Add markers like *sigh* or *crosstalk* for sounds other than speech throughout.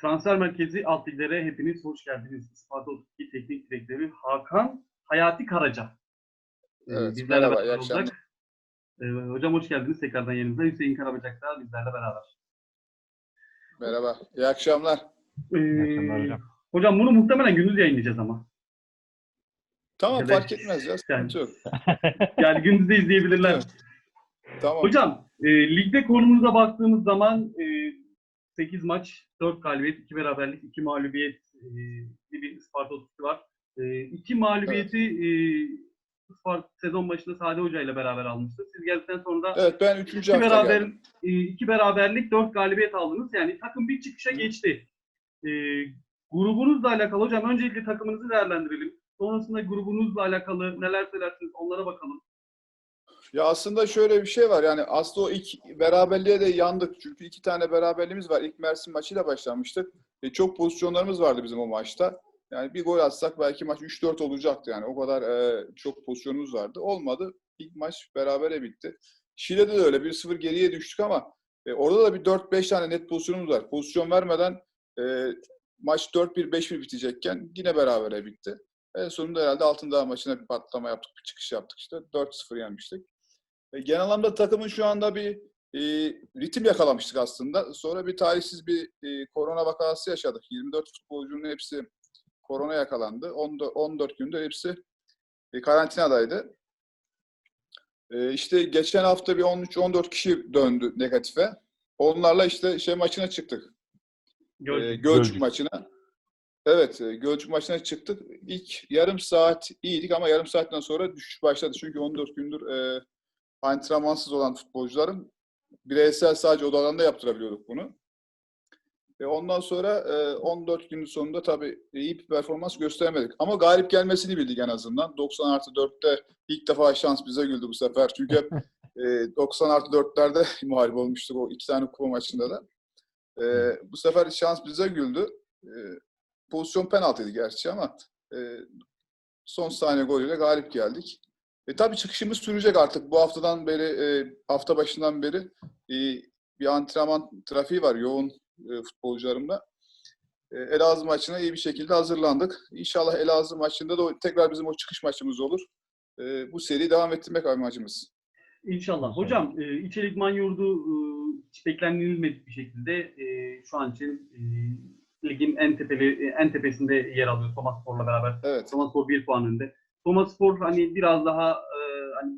Transfer Merkezi alt liglere hepiniz hoş geldiniz. Isparta 32 Teknik Direktörü Hakan Hayati Karaca. Ee, Evet, bizlerle merhaba, beraber iyi akşamlar. olacak. Ee, hocam hoş geldiniz tekrardan yanımızda. Hüseyin Karabacak da bizlerle beraber. Merhaba, iyi akşamlar. Ee, İyi akşamlar hocam. hocam bunu muhtemelen gündüz yayınlayacağız ama. Tamam Evet. fark etmez ya, yok. *laughs* Yani gündüz de izleyebilirler. Evet. Tamam. Hocam, e, ligde konumuza baktığımız zaman e, 8 maç, 4 galibiyet, 2 beraberlik, 2 mağlubiyet e, bir Isparta 32 var. E, iki mağlubiyeti e, Isparta sezon başında Sade Hoca ile beraber almıştı. Siz geldikten sonra da Evet ben üçüncü iki, beraber, geldim. iki beraberlik, 4 galibiyet aldınız. Yani takım bir çıkışa geçti. E, grubunuzla alakalı hocam öncelikle takımınızı değerlendirelim. Sonrasında grubunuzla alakalı neler söylersiniz onlara bakalım. Ya aslında şöyle bir şey var yani aslında o ilk beraberliğe de yandık. Çünkü iki tane beraberliğimiz var. İlk Mersin maçıyla başlamıştık. E, çok pozisyonlarımız vardı bizim o maçta. Yani bir gol atsak belki maç 3-4 olacaktı yani. O kadar e, çok pozisyonumuz vardı. Olmadı. İlk maç berabere bitti. Şile'de de öyle 1-0 geriye düştük ama e, orada da bir 4-5 tane net pozisyonumuz var. Pozisyon vermeden e, maç 4-1, 5-1 bitecekken yine berabere bitti. En sonunda herhalde Altındağ maçına bir patlama yaptık, bir çıkış yaptık işte. 4-0 yenmiştik. E, genel anlamda takımın şu anda bir e, ritim yakalamıştık aslında. Sonra bir talihsiz bir e, korona vakası yaşadık. 24 futbolcunun hepsi korona yakalandı. 14, 14 günde hepsi e, karantinadaydı. E, işte geçen hafta bir 13-14 kişi döndü negatife. Onlarla işte şey maçına çıktık. Gölcük. E, Gölcük Gölcük. maçına. Evet, e, Gölcük maçına çıktık. İlk yarım saat iyiydik ama yarım saatten sonra düşüş başladı. Çünkü 14 gündür e, antrenmansız olan futbolcuların bireysel sadece odalarında yaptırabiliyorduk bunu. Ve ondan sonra e, 14 günün sonunda tabii iyi bir performans gösteremedik. Ama galip gelmesini bildik en azından. 90 artı 4'te ilk defa şans bize güldü bu sefer. Çünkü hep e, 90 artı 4'lerde *laughs* muhalif olmuştuk o iki tane kupa maçında da. E, bu sefer şans bize güldü. E, pozisyon penaltıydı gerçi ama e, son saniye golüyle galip geldik. E, tabii çıkışımız sürecek artık. Bu haftadan beri, e, hafta başından beri e, bir antrenman trafiği var yoğun e, futbolcularımla. E, Elazığ maçına iyi bir şekilde hazırlandık. İnşallah Elazığ maçında da tekrar bizim o çıkış maçımız olur. E, bu seriyi devam ettirmek amacımız. İnşallah. Hocam e, İçerik Manyurdu e, hiç beklenilmedik bir şekilde e, şu an için e, ligin en tepeli e, en tepesinde yer alıyor Thomas Spor'la beraber. Evet. Thomas Spor 1 puan önde. Thomas Spor hani biraz daha e, hani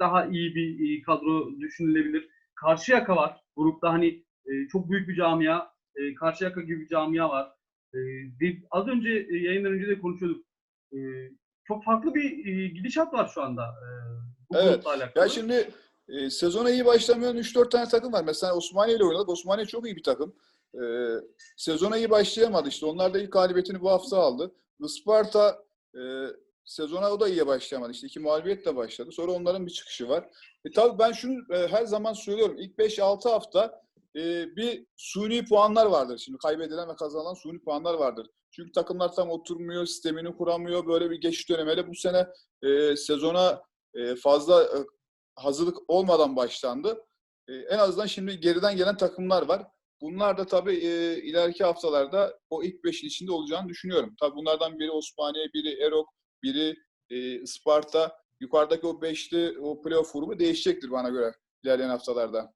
daha iyi bir e, kadro düşünülebilir. Karşıyaka var. Grupta hani e, çok büyük bir camia. E, Karşıyaka gibi bir camia var. E, de- az önce e, yayından önce de konuşuyorduk. E, çok farklı bir e, gidişat var şu anda. E, bu Evet. Ya şimdi e, sezona iyi başlamayan 3-4 tane takım var. Mesela Osmaniye ile oynadık. Osmaniye çok iyi bir takım. E, sezona iyi başlayamadı işte. Onlar da ilk galibiyetini bu hafta aldı. Isparta e, sezona o da iyi başlayamadı. İşte iki mağlubiyetle başladı. Sonra onların bir çıkışı var. E, tabii ben şunu e, her zaman söylüyorum. İlk 5-6 hafta e, bir suni puanlar vardır. Şimdi kaybedilen ve kazanılan suni puanlar vardır. Çünkü takımlar tam oturmuyor, sistemini kuramıyor. Böyle bir geçiş dönemi. Bu sene e, sezona e, fazla e, hazırlık olmadan başlandı. E, en azından şimdi geriden gelen takımlar var. Bunlar da tabii e, ileriki haftalarda o ilk beşin içinde olacağını düşünüyorum. Tabii bunlardan biri Osmaniye, biri Erok, biri e, Isparta. Yukarıdaki o beşli o playoff grubu değişecektir bana göre ilerleyen haftalarda.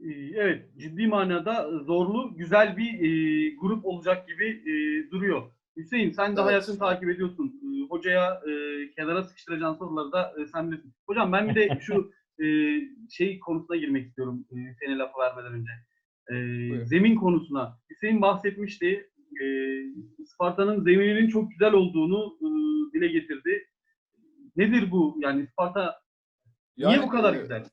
Ee, Evet, ciddi manada zorlu, güzel bir e, grup olacak gibi e, duruyor. Hüseyin, sen daha Evet. yakın takip ediyorsun. E, hocaya e, kenara sıkıştıracağın soruları da e, sen bilirsin. Hocam ben bir de şu e, şey konusuna girmek istiyorum e, Hüseyin'e lafı vermeden önce. E, zemin konusuna. Hüseyin bahsetmişti. E, Sparta'nın zemininin çok güzel olduğunu e, dile getirdi. Nedir bu? Yani Sparta niye bu kadar e, güzel?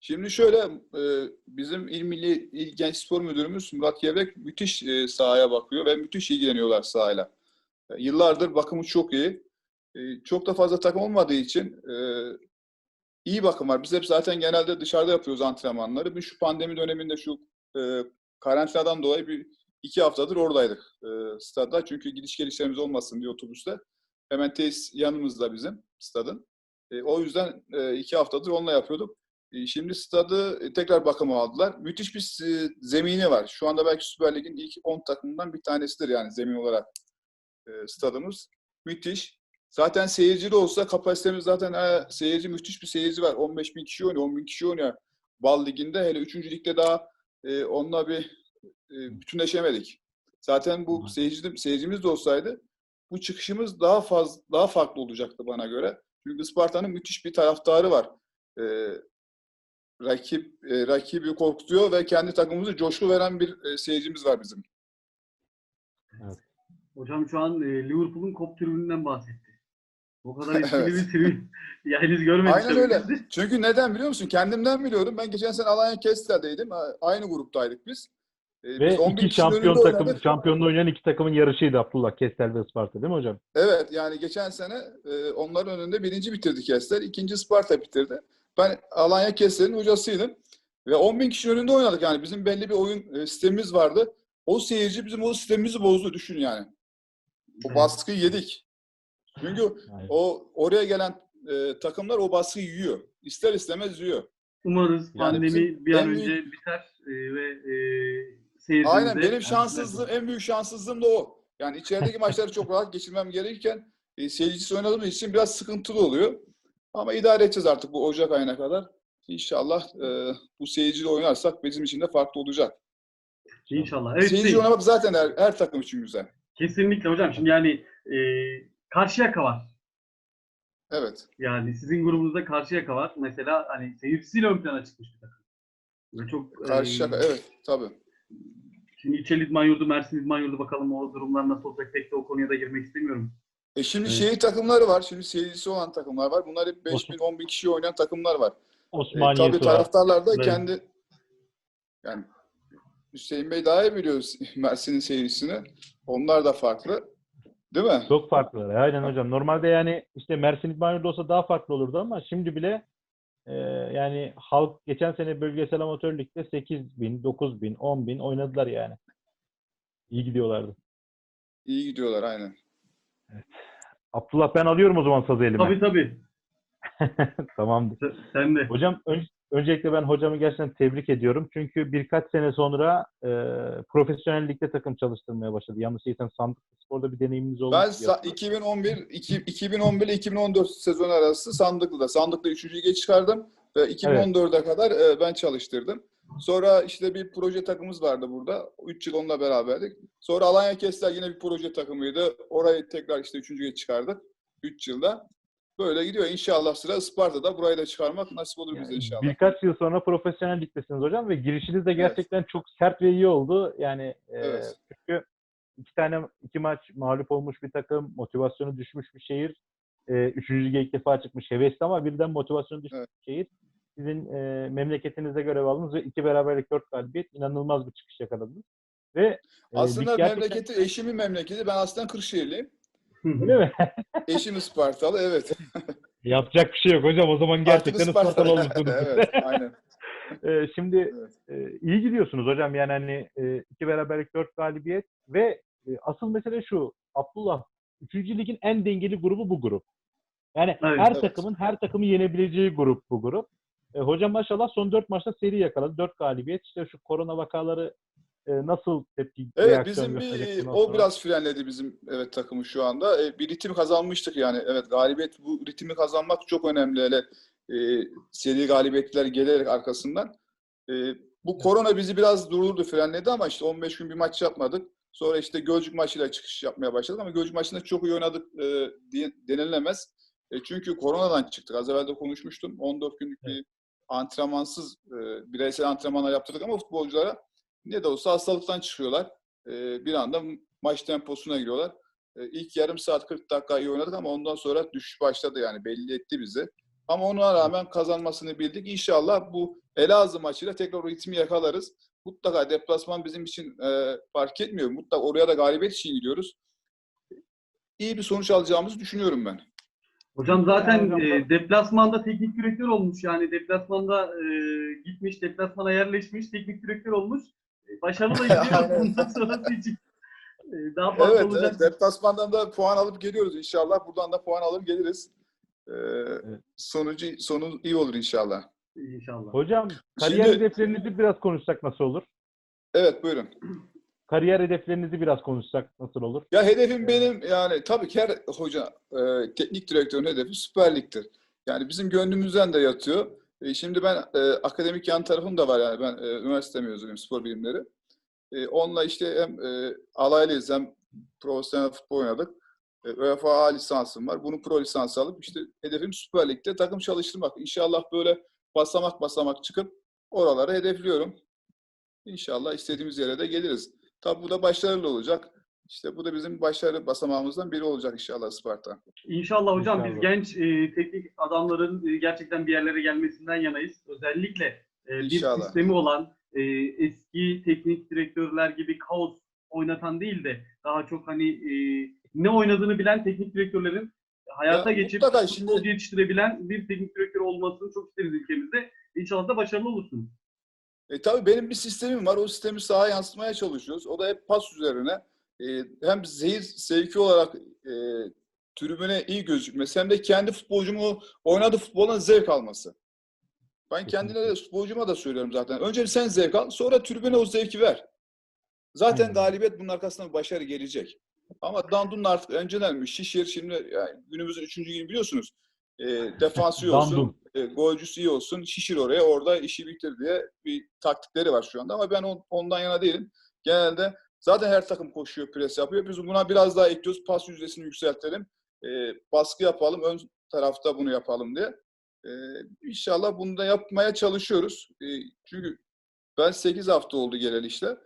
Şimdi şöyle e, bizim İl Milli İl Genç Spor Müdürümüz Murat Gevrek müthiş e, sahaya bakıyor ve müthiş ilgileniyorlar sahayla. E, Yıllardır bakımı çok iyi. E, Çok da fazla takım olmadığı için e, iyi bakım var. Biz hep zaten genelde dışarıda yapıyoruz antrenmanları. Bir şu pandemi döneminde şu e, karantinadan dolayı bir iki haftadır oradaydık e, stada. Çünkü gidiş gelişlerimiz olmasın diye otobüste. Hemen tesis yanımızda bizim stadın. E, o yüzden e, iki haftadır onunla yapıyorduk. E, Şimdi stadı e, tekrar bakıma aldılar. Müthiş bir e, zemini var. Şu anda belki Süper Lig'in ilk 10 takımından bir tanesidir yani zemin olarak e, stadımız. Müthiş. Zaten seyircili olsa kapasitemiz zaten e, seyirci müthiş bir seyirci var. 15 bin kişi oynuyor, 10 bin kişi oynuyor Bal Ligi'nde. Hele 3. Lig'de daha e, onunla bir bütünleşemedik. Zaten bu Hı. seyirci, seyircimiz de olsaydı bu çıkışımız daha fazla daha farklı olacaktı bana göre. Çünkü Isparta'nın müthiş bir taraftarı var. E, rakip e, rakibi korkutuyor ve kendi takımımızı coşku veren bir e, seyircimiz var bizim. Hocam şu an e, Liverpool'un kop tribününden bahsetti. O kadar *laughs* etkili Evet. bir tribün. *laughs* ya henüz görmedik. Aynen tabii öyle. biz. Çünkü neden biliyor musun? Kendimden biliyorum. Ben geçen sene Alanya Kestel'deydim. A- Aynı gruptaydık biz. E, Ve biz 11 iki şampiyon takım, oynadık. şampiyonluğu oynayan iki takımın yarışıydı Abdullah Kestel ve Isparta değil mi hocam? Evet yani geçen sene e, onların önünde birinci bitirdi Kestel. ikinci Sparta bitirdi. Ben Alanya Kestel'in hocasıydım. Ve 10 bin kişinin önünde oynadık yani. Bizim belli bir oyun e, sistemimiz vardı. O seyirci bizim o sistemimizi bozdu düşün yani. O baskıyı yedik. Çünkü o oraya gelen e, takımlar o baskıyı yiyor. İster istemez yiyor. Umarız Yani pandemi bir an önce biter e, ve e, seyircimize... Aynen benim şanssızlığım, en büyük şanssızlığım da o. Yani içerideki maçları çok rahat geçirmem gerekirken e, seyircisiz oynadığımız için biraz sıkıntılı oluyor. Ama idare edeceğiz artık bu Ocak ayına kadar. İnşallah e, bu seyirciyle oynarsak bizim için de farklı olacak. İnşallah. Evet, Seyirci Seyit. oynamak zaten her, her takım için güzel. Kesinlikle hocam. Şimdi yani e, Karşıyaka var. Evet. Yani sizin grubunuzda Karşıyaka var. Mesela hani seyircisiyle ön plana çıkmış bir takım. Ve çok e, Karşı şaka. Evet. Tabii. Şimdi İçel İdman Yurdu, Mersin İdman Yurdu bakalım o durumlar nasıl olacak pek de o konuya da girmek istemiyorum. E şimdi Evet. şehir takımları var. Şimdi seyircisi olan takımlar var. Bunlar hep 5 Olsun. bin, 10 bin kişi oynayan takımlar var. E, Osmaniye'si tabii var. taraftarlar da Evet. kendi yani Hüseyin Bey daha iyi biliyor *laughs* Mersin'in seyircisini. Onlar da farklı. Değil mi? Çok farklılar. Aynen hocam. Normalde yani işte Mersin İdman Yurdu olsa daha farklı olurdu ama şimdi bile e, yani halk geçen sene bölgesel amatör ligde 8 bin, 9 bin, 10 bin oynadılar yani. İyi gidiyorlardı. İyi gidiyorlar aynen. Abdullah ben alıyorum o zaman sazı elime. Tabii tabii. *laughs* Tamamdır. Sen- Sen de. Hocam ön- öncelikle ben hocamı gerçekten tebrik ediyorum. Çünkü birkaç sene sonra e, profesyonel ligde takım çalıştırmaya başladı. Yanlış değilsem Sandıklı Spor'da bir deneyiminiz olmuş. Ben sa- 2011 iki- 2011 ile 2014 sezon arası Sandıklı'da. Sandıklı 3. lige çıkardım ve 2014'e kadar e, ben çalıştırdım. Sonra işte bir proje takımımız vardı burada. 3 yıl onunla beraberdik. Sonra Alanya Kestel yine bir proje takımıydı. Orayı tekrar işte 3. lige çıkardık. 3 yılda. Böyle gidiyor. İnşallah sıra Isparta'da. Burayı da çıkarmak nasip olur bize Yani inşallah. Birkaç yıl sonra profesyonel ligdesiniz hocam ve girişiniz de gerçekten çok sert ve iyi oldu. Yani e, Evet. çünkü iki tane iki maç mağlup olmuş bir takım, motivasyonu düşmüş bir şehir. E, üçüncü lige ilk defa çıkmış hevesli ama birden motivasyonu düşmüş Evet. bir şehir. Sizin e, memleketinizde görev aldınız ve iki beraberlik dört galibiyet inanılmaz bir çıkış yakaladınız. Ve e, Aslında lig gerçekten- memleketi, eşimin memleketi. Ben aslında Kırşehirliyim. Öyle mi? *laughs* Eşim Ispartalı. Evet. *laughs* Yapacak bir şey yok hocam. O zaman gerçekten Ispartalı. Ispartalı olmuşsunuz. *laughs* evet. Aynen. Ee, şimdi Evet. e, iyi gidiyorsunuz hocam. Yani hani e, iki beraberlik dört galibiyet ve e, asıl mesele şu. Abdullah 3. ligin en dengeli grubu bu grup. Yani Evet, her evet. takımın her takımı yenebileceği grup bu grup. E, hocam maşallah son dört maçta seri yakaladı. Dört galibiyet. İşte şu korona vakaları nasıl tepki Evet bizim bir o sonra? biraz frenledi bizim evet takımı şu anda. E, bir ritim kazanmıştık yani. Evet galibiyet bu ritmi kazanmak çok önemli hele e, seri galibiyetler gelerek arkasından. E, bu korona bizi biraz durdurdu, frenledi ama işte 15 gün bir maç yapmadık. Sonra işte Gölcük maçıyla çıkış yapmaya başladık ama Gölcük maçında çok iyi oynadık e, denilemez. E, çünkü koronadan çıktık. Az evvel de konuşmuştum. 14 günlük bir antrenmansız e, bireysel antrenmanlar yaptırdık ama futbolculara ne de olsa hastalıktan çıkıyorlar. E, bir anda maç temposuna giriyorlar. E, ilk yarım saat 40 dakika iyi oynadık ama ondan sonra düşüş başladı yani belli etti bizi. Ama ona rağmen kazanmasını bildik. İnşallah bu Elazığ maçıyla tekrar o ritmi yakalarız. Mutlaka deplasman bizim için e, fark etmiyor. Mutlaka oraya da galibiyet için gidiyoruz. İyi bir sonuç alacağımızı düşünüyorum ben. Hocam zaten Hocam, e, deplasmanda teknik direktör olmuş yani deplasmanda e, gitmiş deplasmana yerleşmiş teknik direktör olmuş. Başarılı da *laughs* gidiyor bundan sonrası için. E, daha fazla Evet, olacak. evet. Deplasmandan da puan alıp geliyoruz inşallah. Buradan da puan alır geliriz. Ee, Sonucu sonu iyi olur inşallah. İnşallah. Hocam kariyer Şimdi- hedeflerinizi biraz konuşsak nasıl olur? Evet buyurun. *clears throat* Kariyer hedeflerinizi biraz konuşsak nasıl olur? Ya hedefim benim yani tabii ki her hoca e, teknik direktörün hedefi Süper Lig'dir. Yani bizim gönlümüzden de yatıyor. E, şimdi ben e, akademik yan tarafım da var yani ben e, üniversite mezunuyum spor bilimleri. E, onunla işte hem e, alaylıyız hem profesyonel futbol oynadık. E, UEFA A lisansım var. Bunu pro lisans alıp işte hedefim Süper Lig'de takım çalıştırmak. İnşallah böyle basamak basamak çıkıp oraları hedefliyorum. İnşallah istediğimiz yere de geliriz. Tabii bu da başarılı olacak. İşte bu da bizim başarı basamağımızdan biri olacak inşallah Sparta. İnşallah hocam biz İnşallah. genç e, teknik adamların e, gerçekten bir yerlere gelmesinden yanayız. Özellikle e, bir İnşallah. sistemi olan e, eski teknik direktörler gibi kaos oynatan değil de daha çok hani e, ne oynadığını bilen teknik direktörlerin hayata Ya geçip şimdi- yetiştirebilen bir teknik direktör olmasını çok isteriz ülkemizde. İnşallah da başarılı olursunuz. E, tabii benim bir sistemim var. O sistemi sahaya yansıtmaya çalışıyoruz. O da hep pas üzerine. E, hem zehir sevki olarak e, tribüne iyi gözükmesi hem de kendi futbolcumu oynadığı futboldan zevk alması. Ben kendine de futbolcuma da söylüyorum zaten. Önce sen zevk al, sonra tribüne o zevki ver. Zaten galibiyet bunun arkasından bir başarı gelecek. Ama Dandun'un artık öncelenmiş. Şişir şimdi yani günümüzün üçüncü günü biliyorsunuz. E, defansı iyi olsun, Dandun. e, golcüsü iyi olsun, şişir oraya orada işi bitir diye bir taktikleri var şu anda. Ama ben on- ondan yana değilim. Genelde zaten her takım koşuyor, pres yapıyor. Biz buna biraz daha ekliyoruz. Pas yüzdesini yükseltelim. E, baskı yapalım, ön tarafta bunu yapalım diye. E, inşallah bunu da yapmaya çalışıyoruz. E, çünkü ben 8 hafta oldu geleli işte.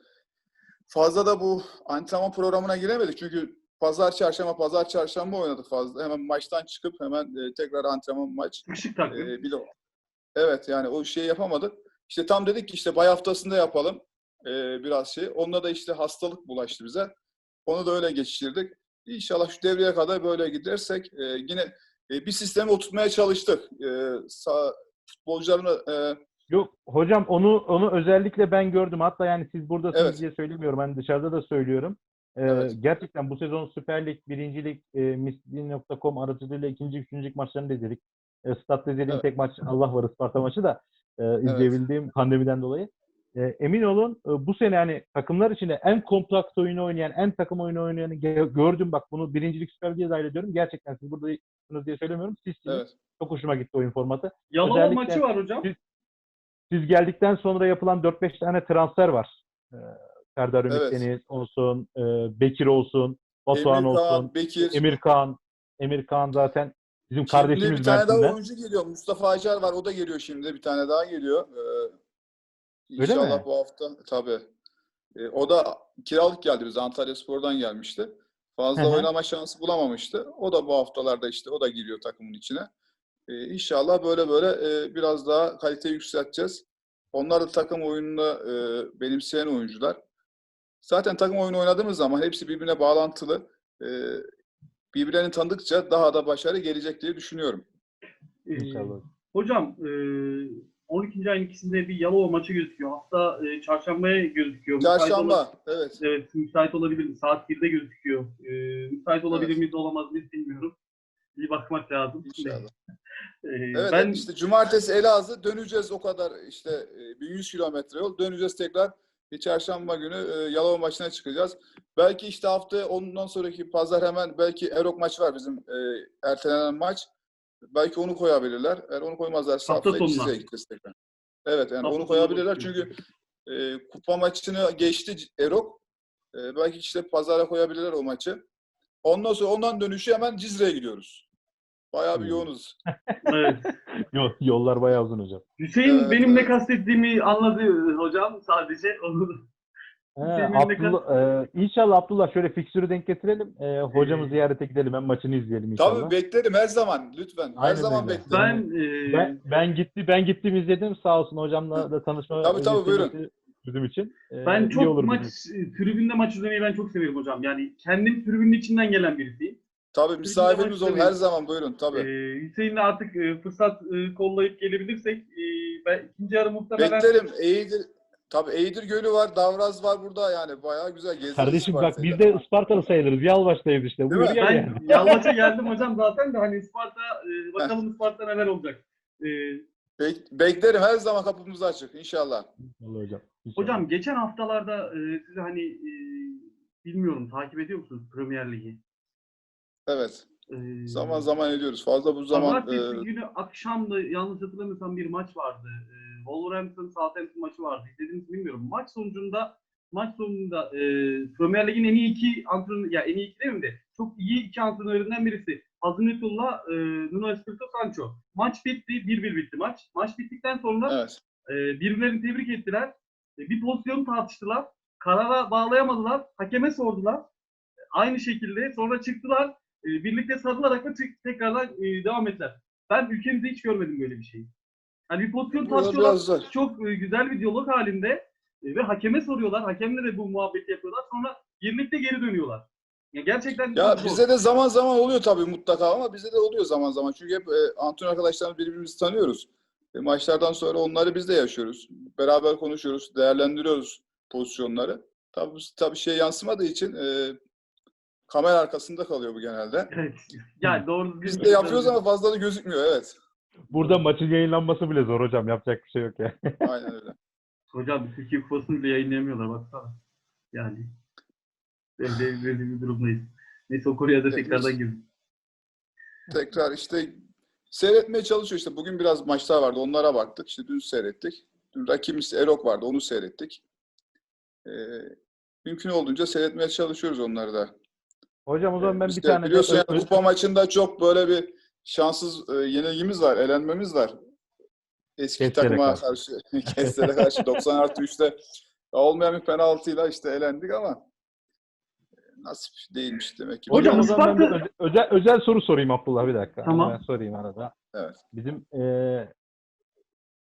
Fazla da bu antrenman programına giremedik. Çünkü pazar çarşamba, pazar çarşamba oynadık fazla. Hemen maçtan çıkıp hemen e, tekrar antrenman maç. Işık takvim. Ee, bir de evet yani o şeyi yapamadık. İşte tam dedik ki işte bay haftasında yapalım ee, biraz şey. Onunla da işte hastalık bulaştı bize. Onu da öyle geçiştirdik. İnşallah şu devreye kadar böyle gidersek e, yine e, bir sistemi oturtmaya çalıştık. E, sağ, futbolcularını e, Yok hocam onu onu özellikle ben gördüm. Hatta yani siz buradasınız Evet. diye söylemiyorum. Ben dışarıda da söylüyorum. Ee, Evet. Gerçekten bu sezon Süper Lig, Birinci Lig, e, misli.com aracılığıyla ikinci, üçüncü lig maçlarını da izledik. E, Statta izlediğim Evet. tek maç Allah var Isparta maçı da e, izleyebildiğim pandemiden dolayı. E, emin olun e, bu sene hani takımlar içinde en kompakt oyunu oynayan, en takım oyunu oynayanı gördüm. Bak bunu birincilik Süper Lig'e dahil ediyorum. Gerçekten siz buradasınız diye söylemiyorum. Sizsiniz. evet. Çok hoşuma gitti oyun formatı. Yalova özellikle- maçı var hocam. Siz geldikten sonra yapılan 4-5 tane transfer var. Ee, Serdar Ümit Evet. Deniz olsun, e, Bekir olsun, Batuhan Emir Kağan, olsun, Bekir. Emir Kaan. Emir Kaan zaten bizim Şimdi kardeşimiz bir tane Mersin'den. daha oyuncu geliyor. Mustafa Acar var. O da geliyor şimdi. Bir tane daha geliyor. Ee, Öyle inşallah mi? bu hafta tabii. Ee, o da kiralık geldi bize. Antalya Spor'dan gelmişti. Fazla Hı hı. oynama şansı bulamamıştı. O da bu haftalarda işte o da giriyor takımın içine. Ee, inşallah böyle böyle e, biraz daha kaliteyi yükselteceğiz. Onlar da takım oyununu e, benimseyen oyuncular. Zaten takım oyunu oynadığımız zaman hepsi birbirine bağlantılı. Ee, birbirlerini tanıdıkça daha da başarı gelecek diye düşünüyorum. Ee, İnşallah. Hocam e, 12. ayın ikisinde bir Yalova maçı gözüküyor. Hatta e, çarşambaya gözüküyor. Müsait Çarşamba, evet. Evet, müsait olabilir mi? Saat 1'de gözüküyor. E, müsait olabilir Evet. miyiz, olamaz mıyız bilmiyorum. Bir bakmak lazım. İnşallah. *laughs* E, Evet, ben işte cumartesi Elazığ döneceğiz o kadar işte e, 1100 kilometre yol. Döneceğiz tekrar bir çarşamba günü e, Yalova maçına çıkacağız. Belki işte hafta ondan sonraki pazar hemen belki Erok maç var bizim e, ertelenen maç. Belki onu koyabilirler. Eğer onu koymazlarsa Hafta hafta sonuna. Gideceğiz tekrar. Evet yani Hafta onu koyabilirler çünkü e, kupa maçını geçti Erok. E, belki işte pazara koyabilirler o maçı. Ondan sonra ondan dönüşü hemen Cizre'ye gidiyoruz. Bayağı bir Hmm. yoğunuz. *laughs* evet. Yol- Yollar bayağı uzun hocam. Hüseyin Evet, benim ne kastettiğimi anladı hocam sadece. Onu *laughs* He, Abdullah, e, inşallah Abdullah şöyle fiksürü denk getirelim. E, hocamı Ee, ziyarete gidelim. Hem maçını izleyelim inşallah. Tabii beklerim her zaman lütfen. Her Aynen zaman öyle. beklerim. ben e, Ben, ben gitti ben gittim izledim sağ olsun hocamla da tanışma Tabii, tabii, buyurun. Bizim için. E, Ben çok olur maç bizim tribünde maç izlemeyi ben çok severim hocam. Yani kendim tribünün içinden gelen birisiyim. Tabii misafirimiz olun her zaman buyurun tabii. Ee, Hüseyin'le artık e, fırsat e, kollayıp gelebilirsek e, ben ikinci yarı muhtemelen Beklerim. Eğidir tabii Eğidir Gölü var, Davraz var burada yani bayağı güzel gezeriz. Kardeşim bak biz de Ispartalı sayılırız. Yalvaç'tayız işte. Değil Buyur gel ben yani. Yalvaç'a *laughs* geldim hocam zaten de hani Isparta e, bakalım Isparta neler olacak. E, Bek- beklerim. Her zaman kapımız açık. İnşallah. Vallahi hocam. İnşallah. Hocam geçen haftalarda e, sizi hani e, bilmiyorum takip ediyor musunuz Premier Ligi? Evet. E, Zaman zaman ediyoruz. Fazla bu zaman Pazartesi e, günü akşamdı yanlış hatırlamıyorsam bir maç vardı. Ee, Wolverhampton Southampton maçı vardı. İzlediniz mi bilmiyorum. Maç sonucunda maç sonunda e, Premier Lig'in en iyi iki antrenör ya en iyi iki mi de çok iyi iki antrenöründen birisi. Hazınetullah e, Nuno Espirito Sancho. Maç bitti. 1-1 bitti maç. Maç bittikten sonra evet. e, birbirlerini tebrik ettiler. E, bir pozisyon tartıştılar. Karara bağlayamadılar. Hakeme sordular. E, Aynı şekilde sonra çıktılar. E, birlikte sarılarak da tek- tekrardan e, devam ettiler. Ben ülkemizde hiç görmedim böyle bir şeyi. Yani bir pozisyon tartışıyorlar. Çok e, güzel bir diyalog halinde e, ve hakeme soruyorlar. Hakemle de bu muhabbeti yapıyorlar. Sonra birlikte geri dönüyorlar. Ya gerçekten Ya zor. bize de zaman zaman oluyor tabii mutlaka ama bize de oluyor zaman zaman. Çünkü hep e, antrenör arkadaşlarımız birbirimizi tanıyoruz. E, maçlardan sonra onları biz de yaşıyoruz. Beraber konuşuyoruz, değerlendiriyoruz pozisyonları. Tabii, tabii şey yansımadığı için e, kamera arkasında kalıyor bu genelde. Evet. Yani doğru düzgün Biz de yapıyoruz ama fazla da gözükmüyor evet. Burada maçın yayınlanması bile zor hocam. Yapacak bir şey yok ya. *laughs* Aynen öyle. Hocam Türkiye Kupası'nı bile yayınlayamıyorlar baksana. Yani öyle, öyle bir durumdayız. Neyse o konuya da tekrardan girdim. Tekrar işte seyretmeye çalışıyor işte. Bugün biraz maçlar vardı onlara baktık. İşte dün seyrettik. Dün rakibimiz Erok vardı onu seyrettik. E, mümkün olduğunca seyretmeye çalışıyoruz onları da. Hocam o zaman ben Biz bir de tane de biliyorsun ö- yani kupa maçında çok böyle bir şanssız e, yenilgimiz var, elenmemiz var. Eski Kestel'e takıma karşı. Kestel'e karşı *laughs* 90 artı 3'te olmayan bir penaltıyla işte elendik ama e, nasip değilmiş demek ki. Hocam, Hocam o zaman ben bir Isparta- öze- özel, özel soru sorayım Abdullah bir dakika. Tamam. Ben sorayım arada. Evet. Bizim eee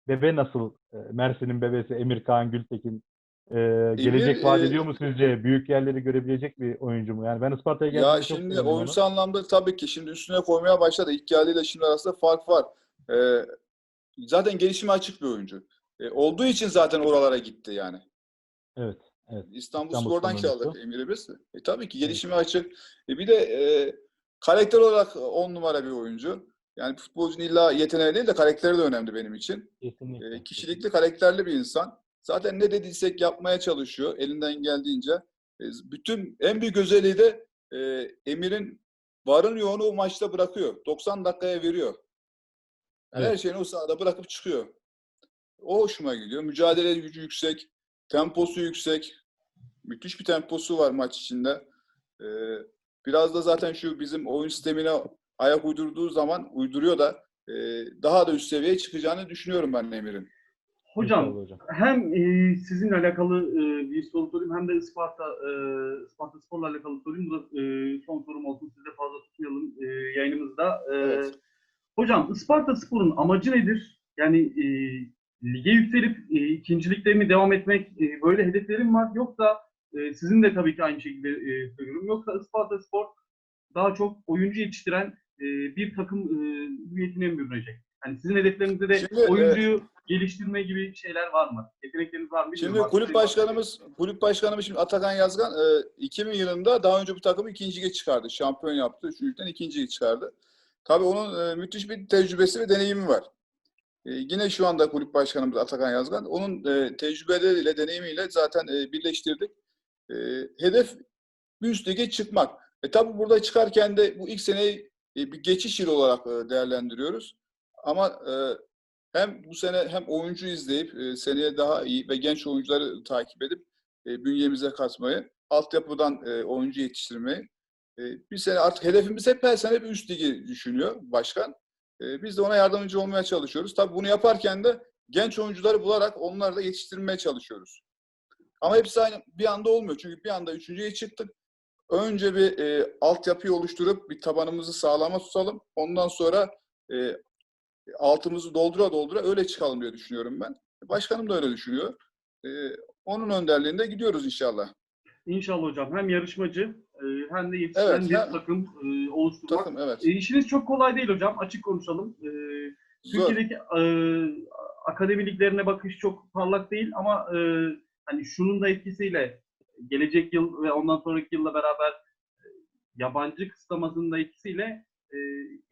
bebe nasıl? Eee, Mersin'in bebesi Emir Kaan Gültekin eee, gelecek vaat eee, ediyor mu sizce? Büyük yerleri görebilecek bir oyuncu mu? Yani ben Isparta'ya geldiğimde Ya şimdi oyuncu anlamda tabii ki şimdi üstüne koymaya başladı. İlk geldiğiyle şimdi arasında fark var. E, zaten gelişime açık bir oyuncu. E, olduğu için zaten oralara gitti yani. Evet. Evet. İstanbul, İstanbul Spor'dan kiraladık. Emir'i biz. E, tabii ki gelişime açık. E, bir de e, karakter olarak on numara bir oyuncu. Yani futbolcunun illa yeteneği değil de karakteri de önemli benim için. Kesinlikle. E, kişilikli, karakterli bir insan. Zaten ne dediysek yapmaya çalışıyor elinden geldiğince. E, bütün en büyük özelliği de e, Emir'in varın yoğunu o maçta bırakıyor. 90 dakikaya veriyor. Evet. Her şeyini o sahada bırakıp çıkıyor. O hoşuma gidiyor. Mücadele gücü yüksek, temposu yüksek. Müthiş bir temposu var maç içinde. Ee, biraz da zaten şu bizim oyun sistemine ayak uydurduğu zaman uyduruyor da e, daha da üst seviyeye çıkacağını düşünüyorum ben Emir'in. Hocam hocam. hem e, sizinle alakalı e, bir soru sorayım hem de Isparta e, Isparta Spor'la alakalı sorayım. Bu da e, son sorum olsun. Sizi de fazla tutmayalım e, yayınımızda. E, Evet. Hocam Isparta Spor'un amacı nedir? Yani e, lige yükselip e, ikincilikte mi devam etmek e, böyle hedeflerim var? Yoksa e, sizin de tabii ki aynı şekilde e, söylüyorum. Yoksa Isparta Spor daha çok oyuncu yetiştiren e, bir takım e, hüviyetine mi bürünecek? Yani sizin hedeflerinizde de Şimdi, e, oyuncuyu geliştirme gibi şeyler var mı? Yetenekleriniz var mı? Şimdi bilmiyorum. kulüp başkanımız kulüp başkanımız şimdi Atakan Yazgan e, 2000 yılında daha önce bu takımı ikinci lige çıkardı. Şampiyon yaptı. Üçüncülükten ikinci lige çıkardı. Tabii onun e, müthiş bir tecrübesi ve deneyimi var. E, yine şu anda kulüp başkanımız Atakan Yazgan. Onun e, tecrübeleriyle, deneyimiyle zaten e, birleştirdik. E, hedef bir üst lige çıkmak. E tabii burada çıkarken de bu ilk seneyi e, bir geçiş yılı olarak e, değerlendiriyoruz. Ama e, hem bu sene hem oyuncu izleyip e, seneye daha iyi ve genç oyuncuları takip edip e, bünyemize katmayı, altyapıdan e, oyuncu yetiştirmeyi. E, bir sene artık hedefimiz hep her sene bir üst ligi düşünüyor başkan. E, biz de ona yardımcı olmaya çalışıyoruz. Tabii bunu yaparken de genç oyuncuları bularak onları da yetiştirmeye çalışıyoruz. Ama hepsi aynı bir anda olmuyor. Çünkü bir anda üçüncüye çıktık. Önce bir e, altyapıyı oluşturup bir tabanımızı sağlama tutalım. Ondan sonra e, altımızı doldura doldura öyle çıkalım diye düşünüyorum ben. Başkanım da öyle düşünüyor. E, onun önderliğinde gidiyoruz inşallah. İnşallah hocam. Hem yarışmacı e, hem de yetiştiren Evet, bir hem- takım e, oluşturmak. Takım evet. E, işiniz çok kolay değil hocam. Açık konuşalım. E. Türkiye'deki e, akademi liglerine bakış çok parlak değil ama e, hani şunun da etkisiyle gelecek yıl ve ondan sonraki yılla beraber e, yabancı kısıtlamasının da etkisiyle e,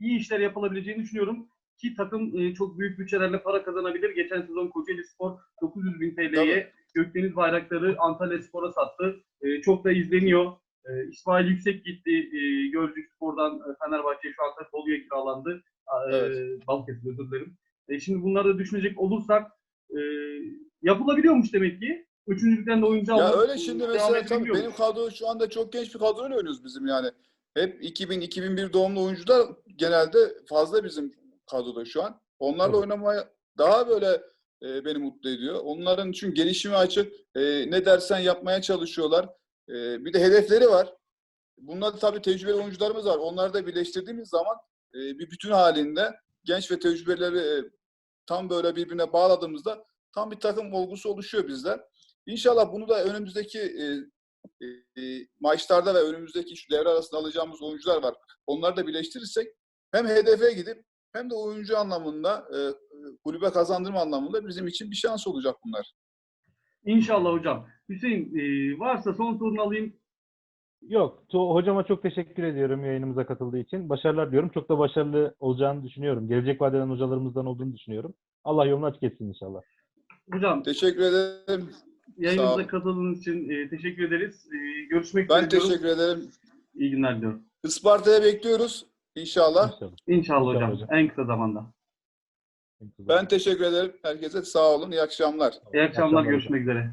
iyi işler yapılabileceğini düşünüyorum. Ki takım e, çok büyük bütçelerle para kazanabilir. Geçen sezon Kocaeli Spor 900 bin TL'ye Gökdeniz Bayraktarı Antalya Spor'a sattı. E, çok da izleniyor. E, İsmail Yüksek gitti. E, Gölcük Spor'dan e, Fenerbahçe şu anda Bolu'ya kiralandı. E, Evet. Balıkesir özür dilerim. E, şimdi bunları da düşünecek olursak e, yapılabiliyormuş demek ki. Üçüncülükten de oyuncu Ya alıp, öyle şimdi mesela tabii benim kadro şu anda çok genç bir kadroyla oynuyoruz bizim yani. Hep 2000-2001 doğumlu oyuncular genelde fazla bizim kadroda şu an. Onlarla Evet. oynamaya daha böyle e, beni mutlu ediyor. Onların çünkü gelişimi açık. E, ne dersen yapmaya çalışıyorlar. E, bir de hedefleri var. Bunlar da tabii tecrübeli oyuncularımız var. Onları da birleştirdiğimiz zaman e, bir bütün halinde genç ve tecrübeleri e, tam böyle birbirine bağladığımızda tam bir takım olgusu oluşuyor bizde. İnşallah bunu da önümüzdeki e, e, e, maçlarda ve önümüzdeki şu devre arasında alacağımız oyuncular var. Onları da birleştirirsek hem hedefe gidip hem de oyuncu anlamında e, e, kulübe kazandırma anlamında bizim için bir şans olacak bunlar. İnşallah hocam. Hüseyin e, varsa son sorunu alayım. Yok. to- hocama çok teşekkür ediyorum yayınımıza katıldığı için. Başarılar diyorum. Çok da başarılı olacağını düşünüyorum. Gelecek vadeden hocalarımızdan olduğunu düşünüyorum. Allah yolunu açık etsin inşallah. Hocam Teşekkür ederim. Yayınımıza katıldığınız için e, teşekkür ederiz. E, görüşmek Ben üzere diyorum. teşekkür ederim. İyi günler diliyorum. Isparta'ya bekliyoruz inşallah. İnşallah. İnşallah hocam. Hocam. En kısa zamanda. Ben teşekkür ederim. Herkese sağ olun. İyi akşamlar. İyi akşamlar. akşamlar hocam. Görüşmek üzere.